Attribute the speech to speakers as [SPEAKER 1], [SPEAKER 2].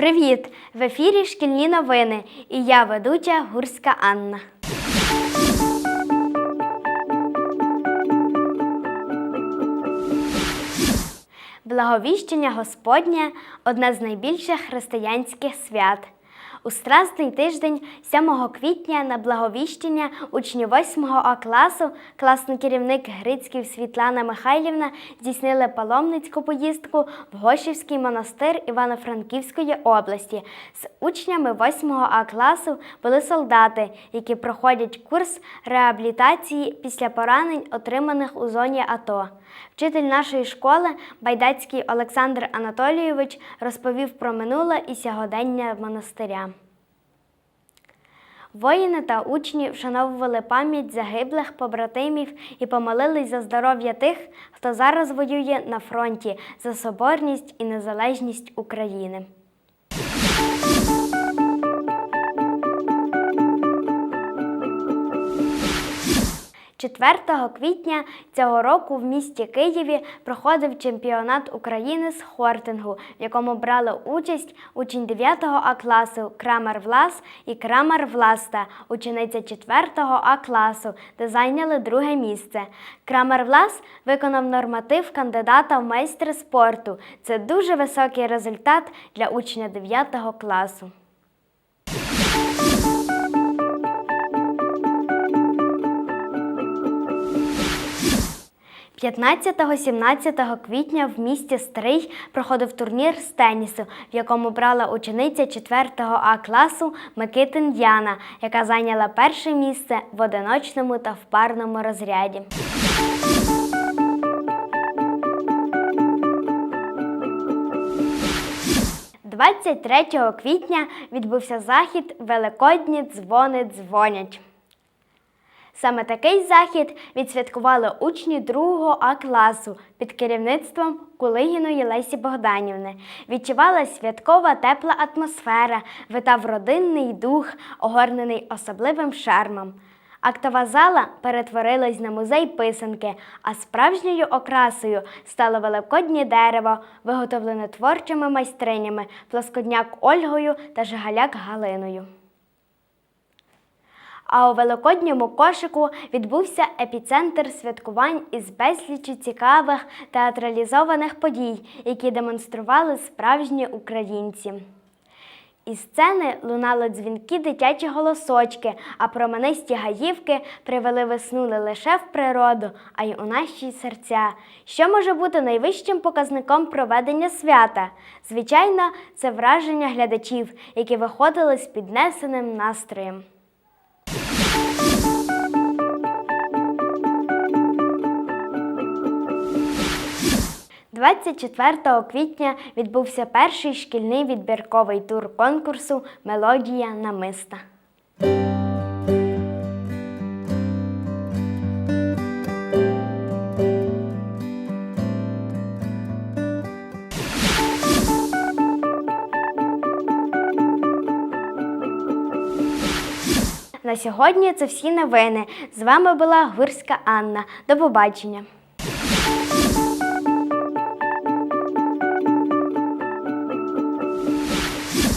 [SPEAKER 1] Привіт! В ефірі шкільні новини і я ведуча Гурська Анна. Благовіщення Господнє одне з найбільших християнських свят. У Страсний тиждень 7 квітня на благовіщення учні 8 А класу, класний керівник Грицьків Світлана Михайлівна здійснили паломницьку поїздку в Гошівський монастир Івано-Франківської області. З учнями 8 А класу були солдати, які проходять курс реабілітації після поранень, отриманих у зоні АТО. Вчитель нашої школи Байдацький Олександр Анатолійович розповів про минуле і сьогодення монастиря. Воїни та учні вшановували пам'ять загиблих побратимів і помолились за здоров'я тих, хто зараз воює на фронті за соборність і незалежність України. 4 квітня цього року в місті Києві проходив чемпіонат України з хортингу, в якому брали участь учень 9 А класу Крамер Влас і Крамер Власта, учениця 4 А класу, де зайняли друге місце. Крамер Влас виконав норматив кандидата в майстри спорту. Це дуже високий результат для учня 9 класу. 15-17 квітня в місті Стрий проходив турнір з тенісу, в якому брала учениця 4 А класу Микитин Яна, яка зайняла перше місце в одиночному та в парному розряді. – 23 квітня відбувся захід Великодні дзвони дзвонять. Саме такий захід відсвяткували учні 2 А класу під керівництвом Кулигіної Лесі Богданівни. Відчувала святкова тепла атмосфера, витав родинний дух, огорнений особливим шармом. Актова зала перетворилась на музей писанки, а справжньою окрасою стало великоднє дерево, виготовлене творчими майстринями, плоскодняк Ольгою та Жигаляк Галиною. А у великодньому кошику відбувся епіцентр святкувань із безлічі цікавих театралізованих подій, які демонстрували справжні українці. Із сцени лунали дзвінки дитячі голосочки, а променисті гаївки привели весну не лише в природу, а й у наші серця. Що може бути найвищим показником проведення свята? Звичайно, це враження глядачів, які виходили з піднесеним настроєм. 24 квітня відбувся перший шкільний відбірковий тур конкурсу Мелодія намиста. На сьогодні це всі новини. З вами була Гурська Анна. До побачення.